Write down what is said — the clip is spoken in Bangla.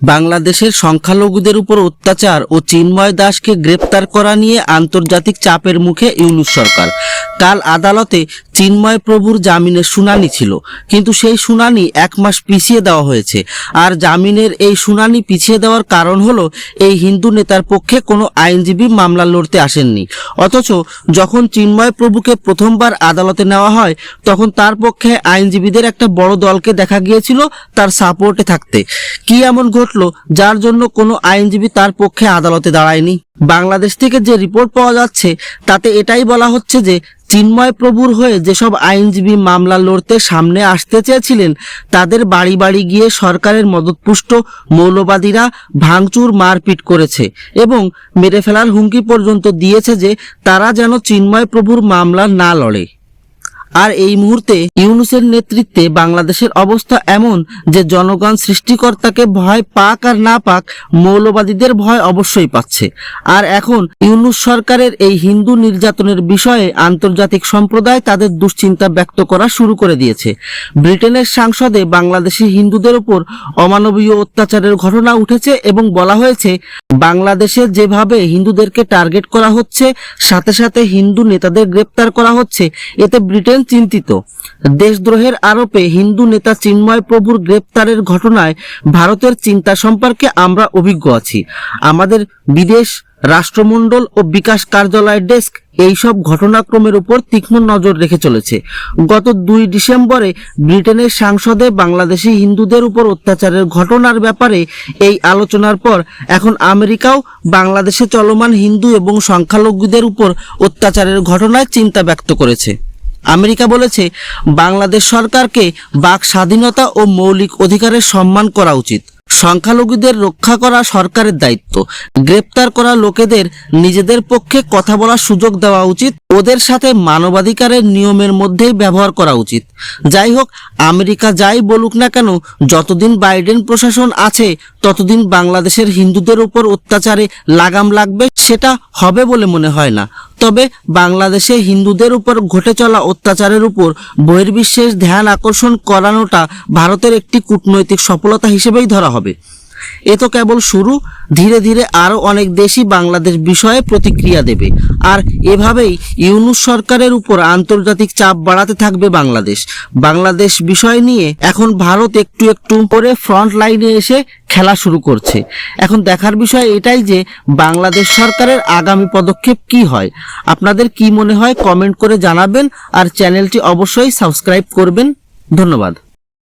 বাংলাদেশের সংখ্যালঘুদের উপর অত্যাচার ও চিন্ময় দাসকে গ্রেপ্তার করা নিয়ে আন্তর্জাতিক চাপের মুখে ইউনুস সরকার। কাল আদালতে চিন্ময় প্রভুর জামিনের শুনানি ছিল। কিন্তু সেই শুনানি এক মাস পিছিয়ে দেওয়া হয়েছে। আর জামিনের এই শুনানি পিছিয়ে দেওয়ার কারণ হলো, এই হিন্দু নেতার পক্ষে কোনো আইনজীবী মামলা লড়তে আসেননি। অথচ যখন চিন্ময় প্রভুকে প্রথমবার আদালতে নেওয়া হয়, তখন তার পক্ষে আইনজীবীদের একটা বড় দলকে দেখা গিয়েছিল তার সাপোর্টে থাকতে। কি এমন ঘটলো, যার জন্য কোনো আইনজীবী তার পক্ষে আদালতে দাঁড়ায়নি? বাংলাদেশ থেকে যে রিপোর্ট পাওয়া যাচ্ছে, তাতে এটাই বলা হচ্ছে যে চিন্ময় প্রভুর হয়ে যেসব আইনজীবী মামলা লড়তে সামনে আসতে চেয়েছিলেন, তাদের বাড়ি বাড়ি গিয়ে সরকারের মদতপুষ্ট মৌলবাদীরা ভাঙচুর মারপিট করেছে এবং মেরে ফেলার হুমকি পর্যন্ত দিয়েছে যে তারা যেন চিন্ময় প্রভুর মামলা না লড়ে। আর এই মুহূর্তে ইউনুসের নেতৃত্বে বাংলাদেশের অবস্থা এমন যে জনগণ সৃষ্টিকর্তাকে ভয় পাক আর না পাক মৌলবাদীদের ভয় অবশ্যই পাচ্ছে। আর এখন ইউনুস সরকারের এই হিন্দু নির্যাতনের বিষয়ে আন্তর্জাতিক সম্প্রদায় তাদের দুশ্চিন্তা ব্যক্ত করা শুরু করে দিয়েছে। ব্রিটেনের সাংসদে বাংলাদেশি হিন্দুদের উপর অমানবীয় অত্যাচারের ঘটনা উঠেছে এবং বলা হয়েছে, বাংলাদেশে যেভাবে হিন্দুদেরকে টার্গেট করা হচ্ছে, সাথে সাথে হিন্দু নেতাদের গ্রেপ্তার করা হচ্ছে, এতে ব্রিটেন চিন্তিত দেশদ্রোহের আরোপে হিন্দু নেতা চিন্ময় প্রভুর গ্রেপ্তারের ঘটনায় ভারতের চিন্তা সম্পর্কে আমরা অভিজ্ঞ আছি। আমাদের বিদেশ, রাষ্ট্রমণ্ডল ও বিকাশ কার্যালয় ডেস্ক এইসব ঘটনাক্রমের উপর তীক্ষ্ণ নজর রেখে চলেছে। গত দুই ডিসেম্বরে ব্রিটেনের সাংসদে বাংলাদেশি হিন্দুদের উপর অত্যাচারের ঘটনার ব্যাপারে এই আলোচনার পর এখন আমেরিকাও বাংলাদেশে চলমান হিন্দু এবং সংখ্যালঘুদের উপর অত্যাচারের ঘটনায় চিন্তা ব্যক্ত করেছে। আমেরিকা বলেছে, বাংলাদেশ সরকারকে বাক স্বাধীনতা ও মৌলিক অধিকারের সম্মান করা উচিত। সংখ্যালঘুদের রক্ষা করা সরকারের দায়িত্ব। গ্রেপ্তার করা লোকেদের নিজেদের পক্ষে কথা বলার সুযোগ দেওয়া উচিত। ওদের সাথে মানবাধিকারের নিয়মের মধ্যেই ব্যবহার করা উচিত। যাই হোক, আমেরিকা যাই বলুক না কেন, যতদিন বাইডেন প্রশাসন আছে, ততদিন বাংলাদেশের হিন্দুদের উপর অত্যাচারে লাগাম লাগবে, সেটা হবে বলে মনে হয় না। তবে বাংলাদেশে হিন্দুদের উপর ঘটে চলা অত্যাচারের উপর বহির্বিশ্বের ধ্যান আকর্ষণ করানোটা ভারতের একটি কূটনৈতিক সফলতা হিসেবেই ধরা হবে। এ তো কেবল শুরু। ধীরে ধীরে আরও অনেক দেশই বাংলাদেশ বিষয়ে প্রতিক্রিয়া দেবে। আর এভাবেই ইউনুস সরকারের উপর আন্তর্জাতিক চাপ বাড়াতে থাকবে বাংলাদেশ। বাংলাদেশ বিষয় নিয়ে এখন ভারত একটু একটু করে ফ্রন্ট লাইনে এসে খেলা শুরু করছে। এখন দেখার বিষয় এটাই যে বাংলাদেশ সরকারের আগামী পদক্ষেপ কি হয়। আপনাদের কি মনে হয় কমেন্ট করে জানাবেন আর চ্যানেলটি অবশ্যই সাবস্ক্রাইব করবেন। ধন্যবাদ।